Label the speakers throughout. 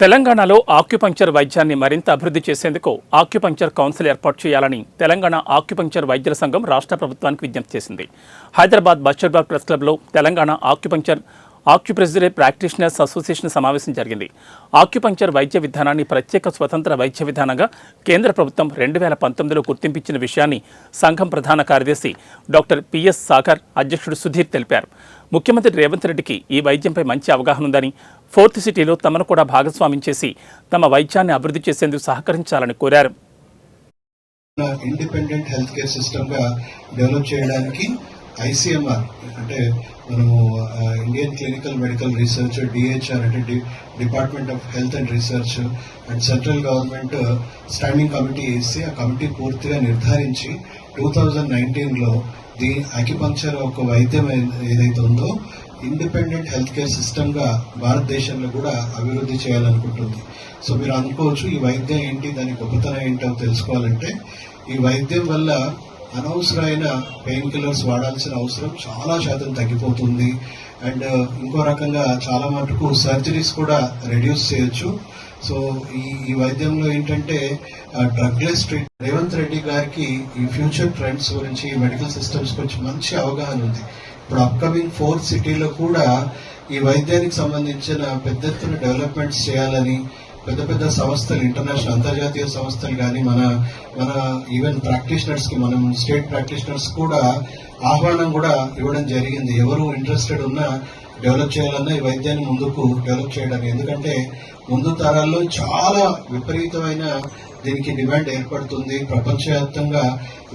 Speaker 1: తెలంగాణలో ఆక్యుపంక్చర్ వైద్యాన్ని మరింత అభివృద్ధి చేసేందుకు ఆక్యుపంక్చర్ కౌన్సిల్ ఏర్పాటు చేయాలని తెలంగాణ ఆక్యుపంక్చర్ వైద్యుల సంఘం రాష్ట్ర ప్రభుత్వానికి విజ్ఞప్తి చేసింది. హైదరాబాద్ బషర్బాగ్ ప్రెస్ క్లబ్లో Telangana acupuncture acupressure practitioners association సమావేశం జరిగింది. ఆక్యుపంక్చర్ వైద్య విధానాన్ని ప్రత్యేక స్వతంత్ర వైద్య విధానంగా కేంద్ర ప్రభుత్వం రెండు వేల పంతొమ్మిదిలో గుర్తింపించిన విషయాన్ని సంఘం ప్రధాన కార్యదర్శి డాక్టర్ పిఎస్ సాగర్ అధ్యక్షుడు సుధీర్ తెలిపారు. ముఖ్యమంత్రి రేవంత్ రెడ్డికి ఈ వైద్యంపై మంచి అవగాహన ఉందని ఫోర్త్ సిటీలో తమను కూడా భాగస్వామ్యం చేసి తమ వైద్యాన్ని అభివృద్ధి చేసేందుకు సహకరించాలని కోరారు.
Speaker 2: ఇండిపెండెంట్ హెల్త్ కేర్ సిస్టమ్గా డెవలప్ చేయడానికి ఐసీఎంఆర్ అంటే మనము Indian clinical medical research DHR అంటే department of health and research and central government standing committee వేసి ఆ కమిటీ పూర్తిగా నిర్ధారించి టూ థౌజండ్ నైన్టీన్లో దీ అక్యుపంక్చర్ ఒక వైద్యం ఏదైతే ఉందో ఇండిపెండెంట్ హెల్త్ కేర్ సిస్టమ్గా భారతదేశంలో కూడా అభివృద్ధి చేయాలనుకుంటుంది. సో మీరు అనుకోవచ్చు ఈ వైద్యం ఏంటి దాని గొప్పతనం ఏంటో తెలుసుకోవాలంటే ఈ వైద్యం వల్ల అనవసరమైన పెయిన్ కిల్లర్స్ వాడాల్సిన అవసరం చాలా శాతం తగ్గిపోతుంది. అండ్ uh, ఇంకో రకంగా చాలా మటుకు సర్జరీస్ కూడా రెడ్యూస్ చేయొచ్చు. సో ఈ ఈ వైద్యంలో ఏంటంటే uh, drugless treat Revanth Reddy గారికి ఈ ఫ్యూచర్ ట్రెండ్స్ గురించి మెడికల్ సిస్టమ్స్ గురించి మంచి అవగాహన ఉంది. ఇప్పుడు అప్కమింగ్ ఫోర్త్ సిటీలో కూడా ఈ వైద్యానికి సంబంధించిన పెద్ద ఎత్తున డెవలప్మెంట్స్ చేయాలని పెద్ద పెద్ద సంస్థలు ఇంటర్నేషనల్ అంతర్జాతీయ సంస్థలు కానీ మన మన ఈవెన్ ప్రాక్టీషనర్స్కి మనం స్టేట్ ప్రాక్టీషనర్స్ కూడా ఆహ్వానం కూడా ఇవ్వడం జరిగింది. ఎవరు ఇంట్రెస్టెడ్ ఉన్నా డెవలప్ చేయాలన్నా ఈ వైద్యాన్ని ముందుకు డెవలప్ చేయడానికి. ఎందుకంటే ముందు తరాల్లో చాలా విపరీతమైన దీనికి డిమాండ్ ఏర్పడుతుంది. ప్రపంచవ్యాప్తంగా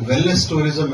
Speaker 2: వెల్నెస్ టూరిజం